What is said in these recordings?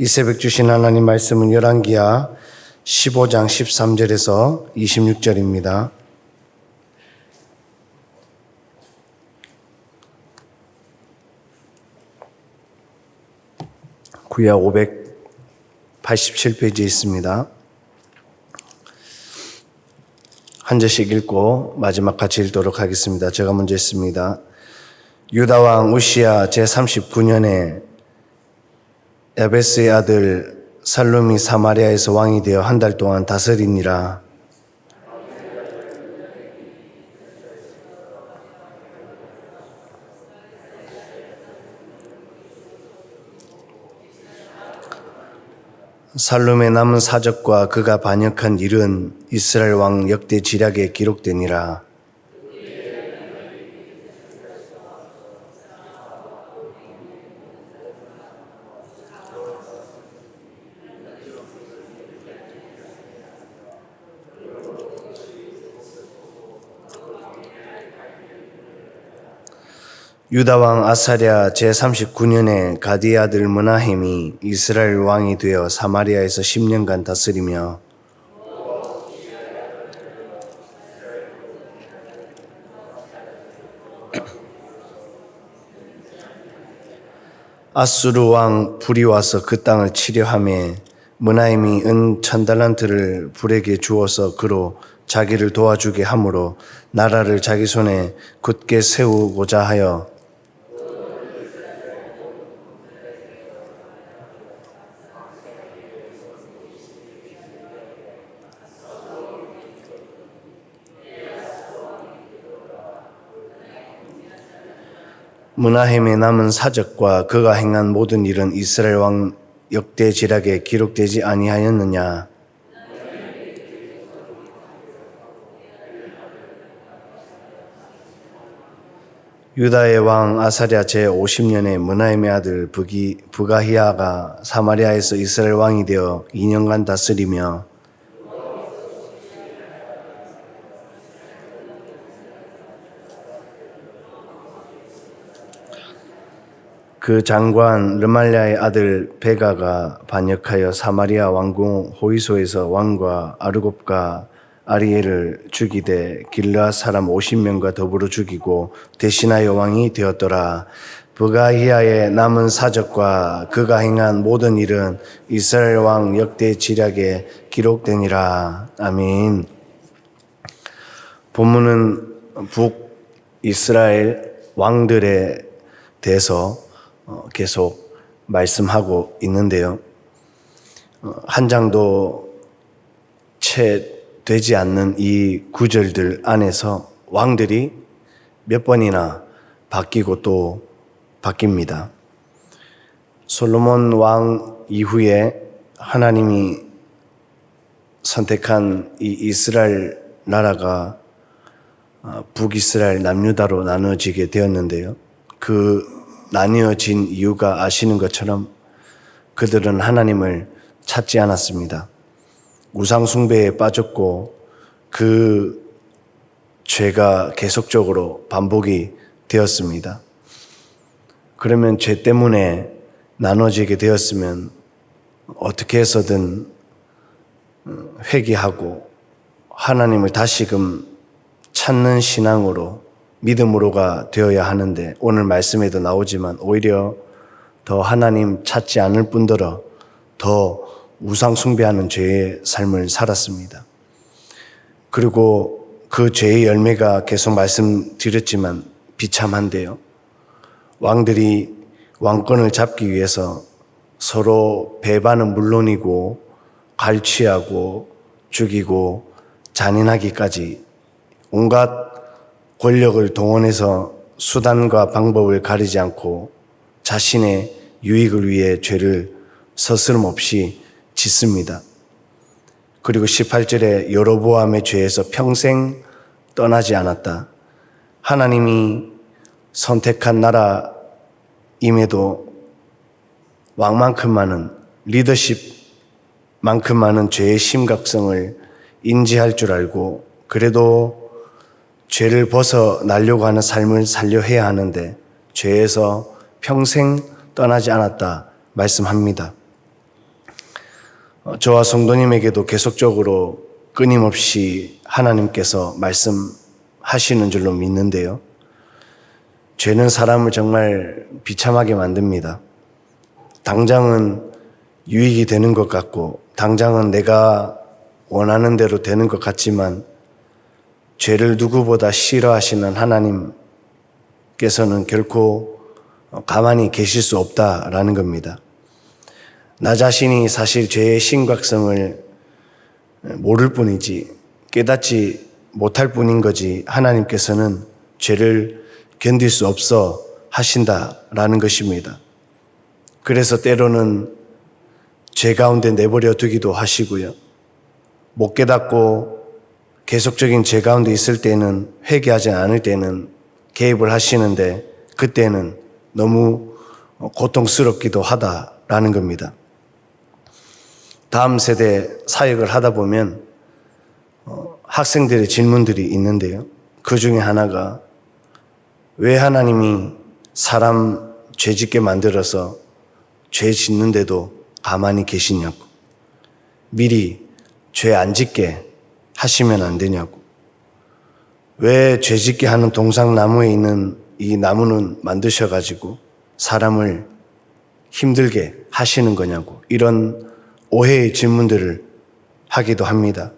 이 새벽 주신 하나님 말씀은 열왕기야 15장 13절에서 26절입니다. 구약 587페이지에 있습니다. 한 절씩 읽고 마지막 같이 읽도록 하겠습니다. 제가 먼저 읽습니다. 유다 왕 우시야 제39년에 야베스의 아들 살룸이 사마리아에서 왕이 되어 한 달 동안 다스리니라. 살룸의 남은 사적과 그가 반역한 일은 이스라엘 왕 역대 지략에 기록되니라. 유다 왕 아사랴 제39년에 가디 아들 문하햄이 이스라엘 왕이 되어 사마리아에서 10년간 다스리며 아수르 왕 불이 와서 그 땅을 치려함에 문하임이 은 천달란트를 불에게 주어서 그로 자기를 도와주게 함으로 나라를 자기 손에 굳게 세우고자 하여 문하햄의 남은 사적과 그가 행한 모든 일은 이스라엘 왕 역대 지략에 기록되지 아니하였느냐? 유다의 왕 아사랴 제50년에 문하임의 아들 부기, 부가히야가 사마리아에서 이스라엘 왕이 되어 2년간 다스리며 그 장관 르말랴의 아들 베가가 반역하여 사마리아 왕궁 호이소에서 왕과 아르곱과 아리엘을 죽이되 길라 사람 50명과 더불어 죽이고 대신하여 왕이 되었더라. 부가히야의 남은 사적과 그가 행한 모든 일은 이스라엘 왕 역대 지략에 기록되니라. 아멘. 본문은 북 이스라엘 왕들에 대해서 어, 계속 말씀하고 있는데요. 어, 한 장도 채 되지 않는 이 구절들 안에서 왕들이 몇 번이나 바뀌고 또 바뀝니다. 솔로몬 왕 이후에 하나님이 선택한 이 이스라엘 나라가 어, 북이스라엘 남유다로 나눠지게 되었는데요. 그 나뉘어진 이유가 아시는 것처럼 그들은 하나님을 찾지 않았습니다. 우상숭배에 빠졌고 그 죄가 계속적으로 반복이 되었습니다. 그러면 죄 때문에 나눠지게 되었으면 어떻게 해서든 회개하고 하나님을 다시금 찾는 신앙으로 믿음으로가 되어야 하는데 오늘 말씀에도 나오지만 오히려 더 하나님 찾지 않을 뿐더러 더 우상 숭배하는 죄의 삶을 살았습니다. 그리고 그 죄의 열매가 계속 말씀드렸지만 비참한데요. 왕들이 왕권을 잡기 위해서 서로 배반은 물론이고 갈취하고 죽이고 잔인하기까지 온갖 권력을 동원해서 수단과 방법을 가리지 않고 자신의 유익을 위해 죄를 서스름 없이 짓습니다. 그리고 18절에 여로보암의 죄에서 평생 떠나지 않았다. 하나님이 선택한 나라임에도 왕만큼 많은 리더십만큼 많은 죄의 심각성을 인지할 줄 알고 그래도 죄를 벗어나려고 하는 삶을 살려 해야 하는데 죄에서 평생 떠나지 않았다 말씀합니다. 어, 저와 성도님에게도 계속적으로 끊임없이 하나님께서 말씀하시는 줄로 믿는데요. 죄는 사람을 정말 비참하게 만듭니다. 당장은 유익이 되는 것 같고, 당장은 내가 원하는 대로 되는 것 같지만, 죄를 누구보다 싫어하시는 하나님께서는 결코 가만히 계실 수 없다라는 겁니다. 나 자신이 사실 죄의 심각성을 모를 뿐이지 깨닫지 못할 뿐인 거지 하나님께서는 죄를 견딜 수 없어 하신다라는 것입니다. 그래서 때로는 죄 가운데 내버려 두기도 하시고요. 못 깨닫고 계속적인 죄 가운데 있을 때는 회개하지 않을 때는 개입을 하시는데 그때는 너무 고통스럽기도 하다라는 겁니다. 다음 세대 사역을 하다 보면 어, 학생들의 질문들이 있는데요. 그 중에 하나가 왜 하나님이 사람 죄 짓게 만들어서 죄 짓는데도 가만히 계시냐고. 미리 죄 안 짓게 하시면 안 되냐고. 왜 죄 짓게 하는 동상나무에 있는 이 나무는 만드셔가지고 사람을 힘들게 하시는 거냐고. 이런 오해의 질문들을 하기도 합니다.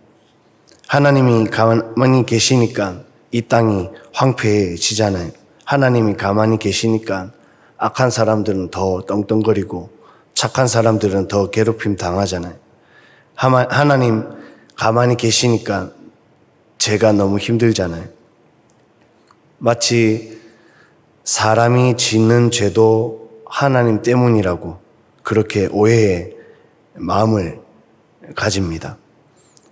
하나님이 가만히 계시니까 이 땅이 황폐해지잖아요. 하나님이 가만히 계시니까 악한 사람들은 더 떵떵거리고 착한 사람들은 더 괴롭힘 당하잖아요. 하나님 가만히 계시니까 제가 너무 힘들잖아요. 마치 사람이 짓는 죄도 하나님 때문이라고 그렇게 오해의 마음을 가집니다.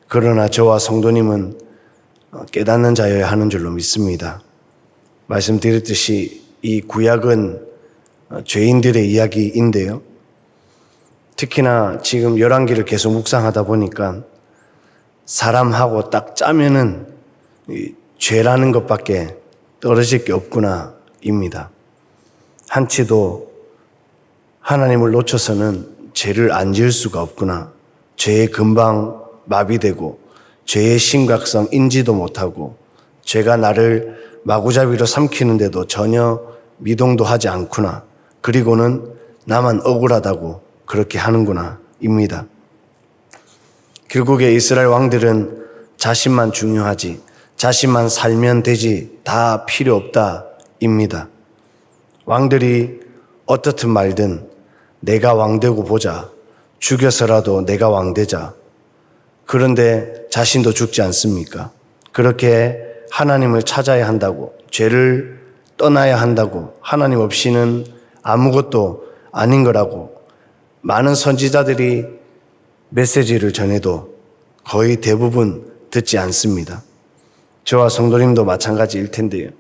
그러나 저와 성도님은 깨닫는 자여야 하는 줄로 믿습니다. 말씀드렸듯이 이 구약은 죄인들의 이야기인데요. 특히나 지금 열왕기를 계속 묵상하다 보니까 사람하고 딱 짜면은 죄라는 것밖에 떨어질 게 없구나입니다. 한치도 하나님을 놓쳐서는 죄를 안 지을 수가 없구나. 죄에 금방 마비되고 죄의 심각성 인지도 못하고 죄가 나를 마구잡이로 삼키는데도 전혀 미동도 하지 않구나. 그리고는 나만 억울하다고 그렇게 하는구나. 입니다. 결국에 이스라엘 왕들은 자신만 중요하지, 자신만 살면 되지, 다 필요 없다. 입니다. 왕들이 어떻든 말든 내가 왕되고 보자. 죽여서라도 내가 왕되자. 그런데 자신도 죽지 않습니까? 그렇게 하나님을 찾아야 한다고, 죄를 떠나야 한다고, 하나님 없이는 아무것도 아닌 거라고, 많은 선지자들이 메시지를 전해도 거의 대부분 듣지 않습니다. 저와 성도님도 마찬가지일 텐데요.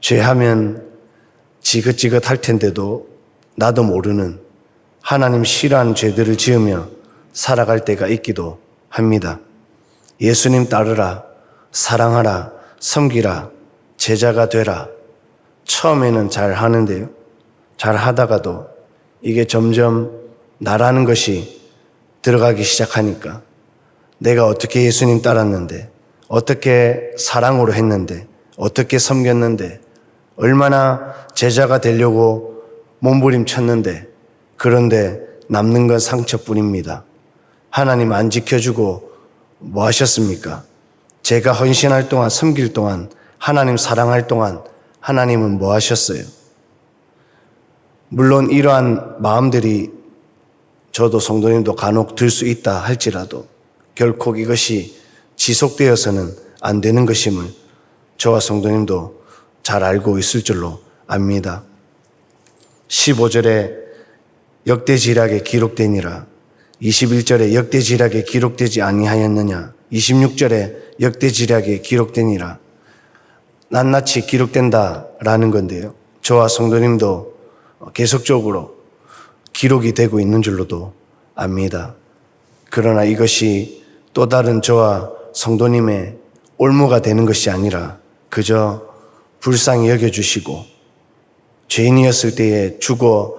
죄하면 지긋지긋 할 텐데도 나도 모르는 하나님 싫어하는 죄들을 지으며 살아갈 때가 있기도 합니다. 예수님 따르라, 사랑하라, 섬기라, 제자가 되라. 처음에는 잘 하는데요. 잘 하다가도 이게 점점 나라는 것이 들어가기 시작하니까 내가 어떻게 예수님 따랐는데, 어떻게 사랑으로 했는데, 어떻게 섬겼는데, 얼마나 제자가 되려고 몸부림쳤는데, 그런데 남는 건 상처뿐입니다. 하나님 안 지켜주고 뭐 하셨습니까? 제가 헌신할 동안, 섬길 동안, 하나님 사랑할 동안, 하나님은 뭐 하셨어요? 물론 이러한 마음들이 저도 성도님도 간혹 들 수 있다 할지라도 결코 이것이 지속되어서는 안 되는 것임을 저와 성도님도 잘 알고 있을 줄로 압니다. 15절에 역대지략에 기록되니라 21절에 역대지략에 기록되지 아니하였느냐 26절에 역대지략에 기록되니라 낱낱이 기록된다라는 건데요. 저와 성도님도 계속적으로 기록이 되고 있는 줄로도 압니다. 그러나 이것이 또 다른 저와 성도님의 올무가 되는 것이 아니라 그저 불쌍히 여겨주시고 죄인이었을 때에 죽어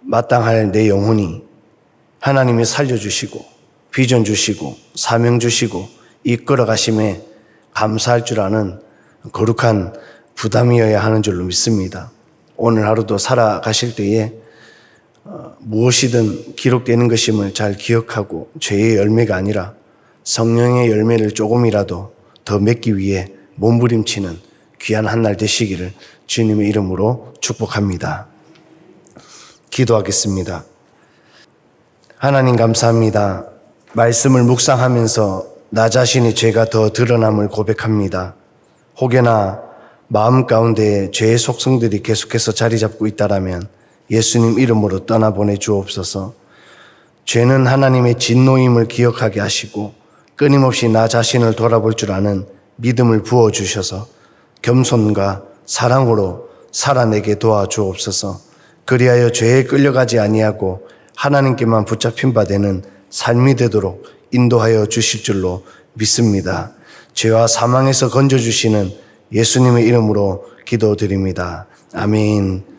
마땅할 내 영혼이 하나님이 살려주시고 비전 주시고 사명 주시고 이끌어 가심에 감사할 줄 아는 거룩한 부담이어야 하는 줄로 믿습니다. 오늘 하루도 살아가실 때에 어, 무엇이든 기록되는 것임을 잘 기억하고 죄의 열매가 아니라 성령의 열매를 조금이라도 더 맺기 위해 몸부림치는 귀한 한 날 되시기를 주님의 이름으로 축복합니다. 기도하겠습니다. 하나님 감사합니다. 말씀을 묵상하면서 나 자신의 죄가 더 드러남을 고백합니다. 혹여나 마음 가운데 죄의 속성들이 계속해서 자리 잡고 있다라면 예수님 이름으로 떠나보내 주옵소서. 죄는 하나님의 진노임을 기억하게 하시고 끊임없이 나 자신을 돌아볼 줄 아는 믿음을 부어 주셔서 겸손과 사랑으로 살아내게 도와 주옵소서. 그리하여 죄에 끌려가지 아니하고 하나님께만 붙잡힌 바 되는 삶이 되도록 인도하여 주실 줄로 믿습니다. 죄와 사망에서 건져 주시는 예수님의 이름으로 기도드립니다. 아멘.